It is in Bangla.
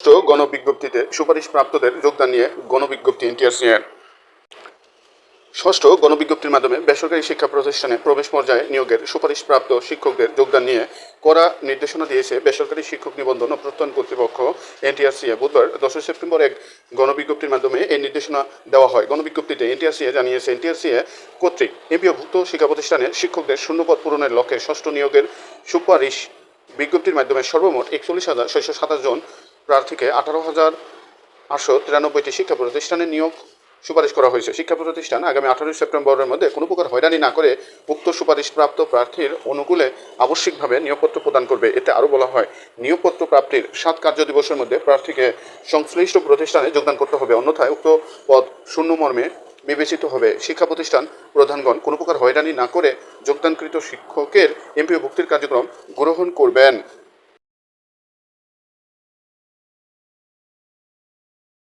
ষষ্ঠ গণবিজ্ঞপ্তিতে সুপারিশ প্রাপ্তদের যোগদান নিয়ে গণবিজ্ঞপ্তি এনটিআরসি এর। ষষ্ঠ গণবিজ্ঞপ্তির মাধ্যমে বেসরকারি শিক্ষা প্রতিষ্ঠানে প্রবেশ পর্যায়ে নিয়োগের সুপারিশপ্রাপ্ত শিক্ষকদের যোগদান নিয়ে কড়া নির্দেশনা দিয়েছে বেসরকারি শিক্ষক নিবন্ধন ও প্রত্যয়ন কর্তৃপক্ষ এনটিআরসিএ বুধবার দশই সেপ্টেম্বর এক গণবিজ্ঞপ্তির মাধ্যমে এই নির্দেশনা দেওয়া হয়। গণবিজ্ঞপ্তিতে এনটিআরসিএ জানিয়েছে এনটিআরসিএ কর্তৃক এমপিওভুক্ত শিক্ষা প্রতিষ্ঠানে শিক্ষকদের শূন্যপদ পূরণের লক্ষ্যে ষষ্ঠ নিয়োগের সুপারিশ বিজ্ঞপ্তির মাধ্যমে সর্বমোট একচল্লিশ হাজার ছয়শো সাতাশ জন প্রার্থীকে আঠারো হাজার আটশো তিরানব্বইটি শিক্ষা প্রতিষ্ঠানে নিয়োগ সুপারিশ করা হয়েছে। শিক্ষা প্রতিষ্ঠান আগামী আঠারোই সেপ্টেম্বরের মধ্যে কোনো প্রকার হয়রানি না করে উক্ত সুপারিশপ্রাপ্ত প্রার্থীর অনুকূলে আবশ্যিকভাবে নিয়োগপত্র প্রদান করবে এতে আরও বলা হয়। নিয়োগপত্র প্রাপ্তির সাত কার্য দিবসের মধ্যে প্রার্থীকে সংশ্লিষ্ট প্রতিষ্ঠানে যোগদান করতে হবে, অন্যথায় উক্ত পদ শূন্য মর্মে বিবেচিত হবে। শিক্ষা প্রতিষ্ঠান প্রধানগণ কোনো প্রকার হয়রানি না করে যোগদানকৃত শিক্ষকের এমপিও ভুক্তির কার্যক্রম গ্রহণ করবেন।